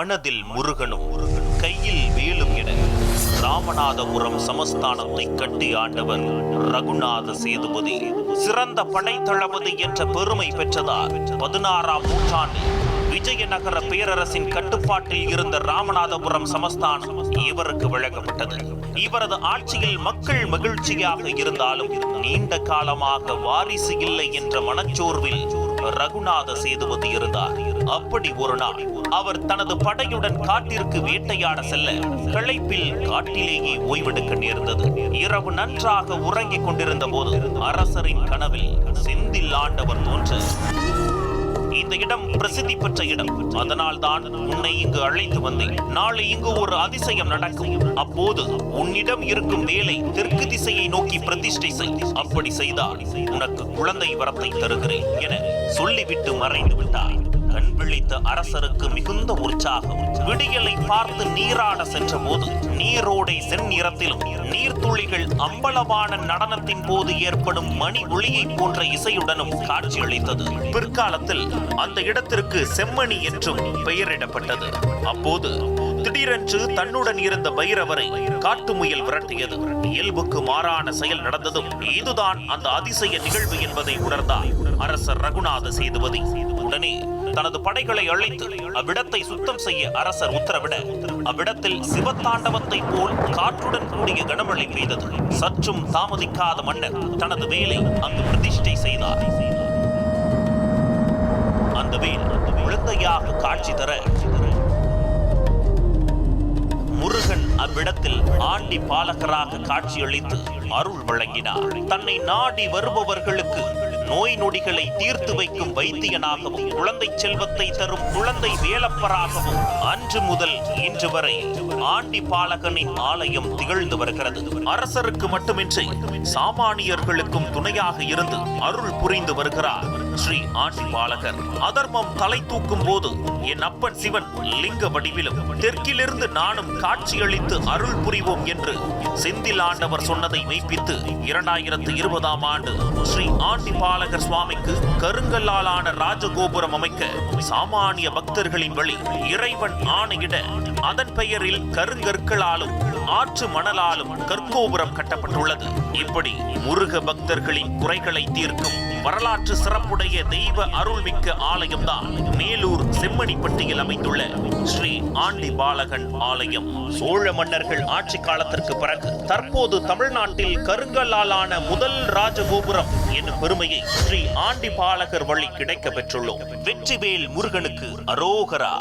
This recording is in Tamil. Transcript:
மனதில் முருகனும் கையில் வேலும் என ராமநாதபுரம் சமஸ்தானத்தை கட்டி ஆண்டவர் ரகுநாத சேதுபதி சிறந்த படைத்தளபதி என்ற பெருமை பெற்றதார். பதினாறாம் நூற்றாண்டில் விஜயநகர பேரரசின் கட்டுப்பாட்டில் இருந்த ராமநாதபுரம் சமஸ்தானம் இவருக்கு வழங்கப்பட்டது இவரது ஆட்சியில் மக்கள் மகிழ்ச்சியாக இருந்தாலும் நீண்ட காலமாக வாரிசு இல்லை என்ற மனச்சோர்வில் ரகுநாத சேதுபதி இருந்தார். அப்படி ஒரு நாள் அவர் தனது படையுடன் காட்டிற்கு வேட்டையாட செல்ல கிளைப்பில் காட்டிலேயே ஓய்வெடுக்க நேர்ந்தது. இரவு நன்றாக உறங்கிக் கொண்டிருந்த போது அரசரின் கனவில் செந்தில் ஆண்டவர் தோன்ற இந்த இடம் பிரசித்தி பெற்ற இடம். அதனால் தான் உன்னை இங்கு அழைத்து வந்தேன். நாளை இங்கு ஒரு அதிசயம் நடக்கும். அப்போது உன்னிடம் இருக்கும் வேலை தெற்கு திசையை நோக்கி பிரதிஷ்டை செய். அப்படி செய்தால் உனக்கு குழந்தை வரத்தை தருகிறேன் என சொல்லிவிட்டு மறைந்து விட்டார் கண் விழித்த அரசருக்கு மிகுந்த உற்சாகம். விடியலை பார்த்து நீராட சென்ற போது நீரோடை செந்நிறத்திலும் நீர்த்துளிகள் அம்பலமான நடனத்தின் போது ஏற்படும் மணி ஒளியை போன்ற இசையுடனும் காட்சியளித்தது. பிற்காலத்தில் அந்த இடத்திற்கு செம்மணி என்றும் பெயரிடப்பட்டது. அப்போது திடீரென்று தன்னுடன் இருந்த பைரவரை காட்டு முயல் விரட்டியது. இயல்புக்கு மாறான செயல் நடந்ததும் இதுதான் அந்த அதிசய நிகழ்வு என்பதை உணர்ந்தார் அரசர் ரகுநாத சேதுபதி. உடனே தனது படைகளை அழைத்து அவ்விடத்தை சுத்தம் செய்ய அரசர் உத்தரவிட அவ்விடத்தில் சிவத்தாண்டவத்தை போல் காற்றுடன் கூடிய கனமழை பெய்தது. சற்றும் தாமதிக்காத மன்னர் தனது வேலை அங்கு பிரதிஷ்டை செய்தார். அந்த வேல் குழந்தையாக காட்சி தர முருகன் அவ்விடத்தில் ஆண்டி பாலகராக காட்சியளித்து அருள் வழங்கினார். தன்னை நாடி வருபவர்களுக்கு நோய் நொடிகளை தீர்த்து வைக்கும் வைத்தியனாகவும் குழந்தை செல்வத்தை தரும் குழந்தை வேலப்பராகவும் அன்று முதல் இன்று வரை ஆண்டி பாலகனின் ஆலயம் திகழ்ந்து வருகிறது. அரசருக்கு மட்டுமின்றி சாமானியர்களுக்கும் துணையாக இருந்து அருள் புரிந்து வருகிறார். ஸ்ரீ ஆண்டி பாலகர் அதர்மம் தலை தூக்கும் போது என் அப்பன் சிவன் லிங்க வடிவிலும் தெற்கிலிருந்து நானும் காட்சியளித்து அருள் புரிவோம் என்று செந்தில் ஆண்டவர் சொன்னதை மெய்ப்பித்து இரண்டாயிரத்து இருபதாம் ஆண்டு ஸ்ரீ ஆண்டி பாலகர் சுவாமிக்கு கருங்கல்லாலான ராஜகோபுரம் அமைக்க சாமானிய பக்தர்களின் வழி இறைவன் ஆணையிட அதன் பெயரில் கருங்கற்களாலும் ஆற்று மணலாலும் கற்கோபுரம் கட்டப்பட்டுள்ளது. இப்படி முருக பக்தர்களின் குறைகளை தீர்க்கும் வரலாற்று சிறப்புடைய தெய்வ அருள்மிக்க ஆலயம்தான் மேலூர் செம்மணிப்பட்டியில் அமைந்துள்ள ஸ்ரீ ஆண்டி பாலகன் ஆலயம். சோழ மன்னர்கள் ஆட்சி காலத்திற்கு பிறகு தற்போது தமிழ்நாட்டில் கருங்கல்லாலான முதல் ராஜகோபுரம் என்னும் பெருமையை ஸ்ரீ ஆண்டி பாலகர் வழி கிடைக்க பெற்றுள்ளோம். வெற்றிவேல் முருகனுக்கு அரோகரா.